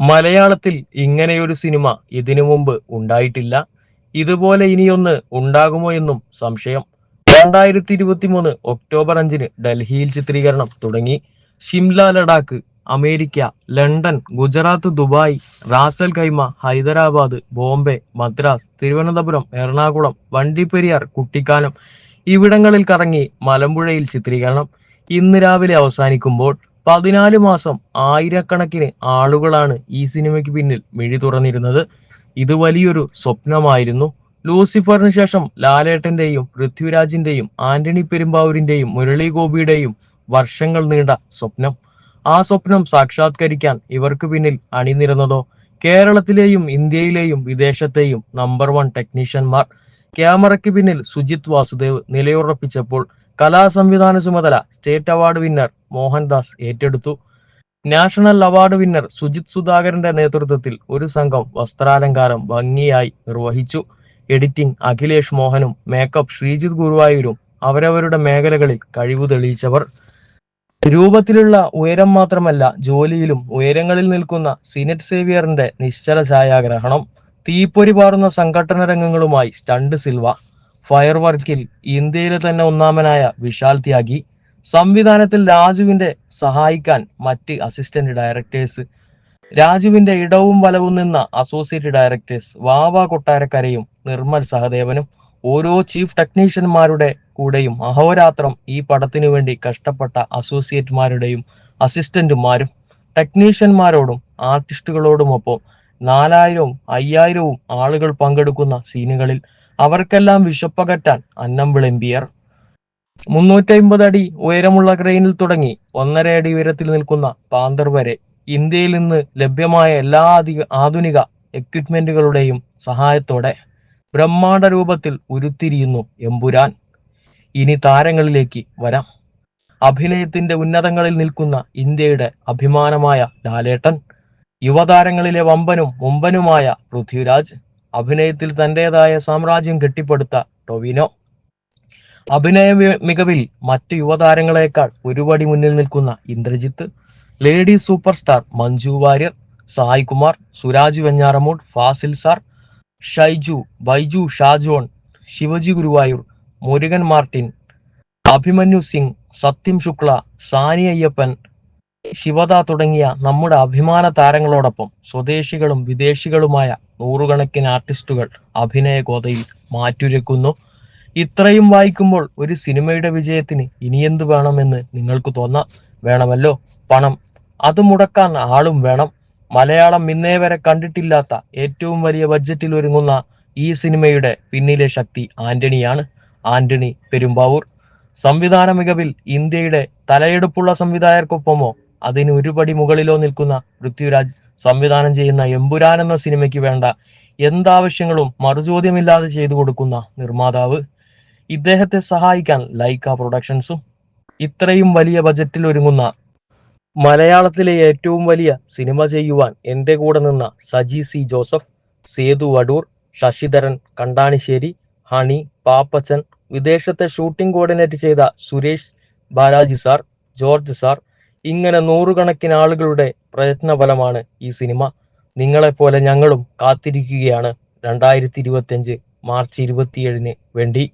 മലയാളത്തിൽ ഇങ്ങനെയൊരു സിനിമ ഇതിനു മുമ്പ് ഉണ്ടായിട്ടില്ല. ഇതുപോലെ ഇനിയൊന്ന് ഉണ്ടാകുമോ എന്നും സംശയം. രണ്ടായിരത്തി ഇരുപത്തി മൂന്ന് ഒക്ടോബർ അഞ്ചിന് ഡൽഹിയിൽ ചിത്രീകരണം തുടങ്ങി. Shimla Ladakh America London Gujarat Dubai Ras al Khaimah Hyderabad Bombay Madras Thiruvananthapuram Ernakulam Vandiperiyar Kuttikkanam ഇവിടങ്ങളിൽ കറങ്ങി മലമ്പുഴയിൽ ചിത്രീകരണം. ഇന്ന് രാവിലെ അവസാനിക്കുമ്പോൾ പതിനാല് മാസം ആയിരക്കണക്കിന് ആളുകളാണ് ഈ സിനിമയ്ക്ക് പിന്നിൽ മിഴി തുറന്നിരുന്നത്. ഇത് വലിയൊരു സ്വപ്നമായിരുന്നു. ലൂസിഫറിന് ശേഷം ലാലേട്ടന്റെയും പൃഥ്വിരാജിന്റെയും ആന്റണി പെരുമ്പാവൂരിന്റെയും മുരളി ഗോപിയുടെയും വർഷങ്ങൾ നീണ്ട സ്വപ്നം. ആ സ്വപ്നം സാക്ഷാത്കരിക്കാൻ ഇവർക്ക് പിന്നിൽ അണിനിരുന്നതോ? കേരളത്തിലെയും ഇന്ത്യയിലെയും വിദേശത്തെയും നമ്പർ വൺ ടെക്നീഷ്യന്മാർ ക്യാമറയ്ക്ക് പിന്നിൽ സുജിത് വാസുദേവ് നിലയുറപ്പിച്ചപ്പോൾ കലാസംവിധാന ചുമതല സ്റ്റേറ്റ് അവാർഡ് വിന്നർ മോഹൻദാസ് ഏറ്റെടുത്തു. നാഷണൽ അവാർഡ് വിന്നർ സുജിത് സുധാകരന്റെ നേതൃത്വത്തിൽ ഒരു സംഘം വസ്ത്രാലങ്കാരം ഭംഗിയായി നിർവഹിച്ചു. എഡിറ്റിംഗ് അഖിലേഷ് മോഹനും മേക്കപ്പ് ശ്രീജിത് ഗുരുവായൂരും അവരവരുടെ മേഖലകളിൽ കഴിവ് തെളിയിച്ചവർ. രൂപത്തിലുള്ള ഉയരം മാത്രമല്ല ജോലിയിലും ഉയരങ്ങളിൽ നിൽക്കുന്ന സിനറ്റ് സേവിയറിന്റെ നിശ്ചല ഛായാഗ്രഹണം. തീപ്പൊരി പാറുന്ന സംഘടന രംഗങ്ങളുമായി സ്റ്റണ്ട് സിൽവ. ഫയർ വർക്കിൽ ഇന്ത്യയിലെ തന്നെ ഒന്നാമനായ വിശാൽ ത്യാഗി സംവിധാനത്തിൽ രാജുവിന്റെ സഹായിക്കാൻ മറ്റ് അസിസ്റ്റന്റ് ഡയറക്ടേഴ്സ് രാജുവിന്റെ ഇടവും വലവും നിന്ന അസോസിയേറ്റ് ഡയറക്ടേഴ്സ് വാവ കൊട്ടാരക്കരയും നിർമ്മൽ സഹദേവനും ഓരോ ചീഫ് ടെക്നീഷ്യന്മാരുടെ കൂടെയും അഹോരാത്രം ഈ പടത്തിനു വേണ്ടി കഷ്ടപ്പെട്ട അസോസിയേറ്റ്മാരുടെയും അസിസ്റ്റന്റുമാരും ടെക്നീഷ്യന്മാരോടും ആർട്ടിസ്റ്റുകളോടുമൊപ്പം നാലായിരവും അയ്യായിരവും ആളുകൾ പങ്കെടുക്കുന്ന സീനുകളിൽ അവർക്കെല്ലാം വിശപ്പകറ്റാൻ അന്നം വിളമ്പിയർ. മുന്നൂറ്റമ്പത് അടി ഉയരമുള്ള ക്രെയിനിൽ തുടങ്ങി ഒന്നര അടി ഉയരത്തിൽ നിൽക്കുന്ന പാന്തർ വരെ ഇന്ത്യയിൽ നിന്ന് ലഭ്യമായ എല്ലാ ആധുനിക എക്വിപ്മെന്റുകളുടെയും സഹായത്തോടെ ബ്രഹ്മാണ്ഡ രൂപത്തിൽ ഉരുത്തിരിയുന്നു എമ്പുരാൻ. ഇനി താരങ്ങളിലേക്ക് വരാം. അഭിനയത്തിന്റെ ഉന്നതങ്ങളിൽ നിൽക്കുന്ന ഇന്ത്യയുടെ അഭിമാനമായ ലാലേട്ടൻ യുവതാരങ്ങളിലെ വമ്പനും മുമ്പനുമായ പൃഥ്വിരാജ് അഭിനയത്തിൽ തന്റേതായ സാമ്രാജ്യം കെട്ടിപ്പടുത്ത ടൊവിനോ. അഭിനയ മികവിൽ മറ്റു യുവതാരങ്ങളെക്കാൾ ഒരുപടി മുന്നിൽ നിൽക്കുന്ന Indrajith lady super star Manju Warrier Sai Kumar Suraj Venjaramoodu Fazil sir Shaiju Baiju Shajon Shivaji Guruvayoor Murugan Martin Abhimanyu Singh Satyam Shukla Sani Ayyappan Shivada തുടങ്ങിയ നമ്മുടെ അഭിമാന താരങ്ങളോടൊപ്പം സ്വദേശികളും വിദേശികളുമായ നൂറുകണക്കിന് ആർട്ടിസ്റ്റുകൾ അഭിനയ ഗോതയിൽ മാറ്റുരക്കുന്നു ഇത്രയും വായിക്കുമ്പോൾ ഒരു സിനിമയുടെ വിജയത്തിന് ഇനിയെന്ത് വേണമെന്ന് നിങ്ങൾക്ക് തോന്നാം. വേണമല്ലോ? പണം. അത് മുടക്കാൻ ആളും വേണം. മലയാളം ഇന്നേ വരെ കണ്ടിട്ടില്ലാത്ത ഏറ്റവും വലിയ ബഡ്ജറ്റിൽ ഒരുങ്ങുന്ന ഈ സിനിമയുടെ പിന്നിലെ ശക്തി ആന്റണിയാണ്. ആന്റണി പെരുമ്പാവൂർ. സംവിധാന മികവിൽ ഇന്ത്യയുടെ തലയെടുപ്പുള്ള സംവിധായകർക്കൊപ്പമോ അതിന് ഒരുപടി മുകളിലോ നിൽക്കുന്ന പൃഥ്വിരാജ് സംവിധാനം ചെയ്യുന്ന എമ്പുരാൻ എന്ന സിനിമയ്ക്ക് വേണ്ട എന്താവശ്യങ്ങളും മറുചോദ്യമില്ലാതെ ചെയ്തു കൊടുക്കുന്ന നിർമ്മാതാവ്. ഇദ്ദേഹത്തെ സഹായിക്കാൻ ലൈക്ക പ്രൊഡക്ഷൻസും ഇത്രയും വലിയ ബജറ്റിൽ ഒരുങ്ങുന്ന മലയാളത്തിലെ ഏറ്റവും വലിയ സിനിമ ചെയ്യുവാൻ എന്റെ കൂടെ നിന്ന Saji C Joseph Sethu Vadoor Sasidharan Kandanissery honey Pappachan വിദേശത്തെ ഷൂട്ടിംഗ് കോർഡിനേറ്റ് ചെയ്ത Suresh Balaji sir George sir ഇങ്ങനെ നൂറുകണക്കിന് ആളുകളുടെ പ്രയത്നഫലമാണ് ഈ സിനിമ. നിങ്ങളെപ്പോലെ ഞങ്ങളും കാത്തിരിക്കുകയാണ് രണ്ടായിരത്തി ഇരുപത്തിയഞ്ച് മാർച്ച് ഇരുപത്തിയേഴിന് വേണ്ടി.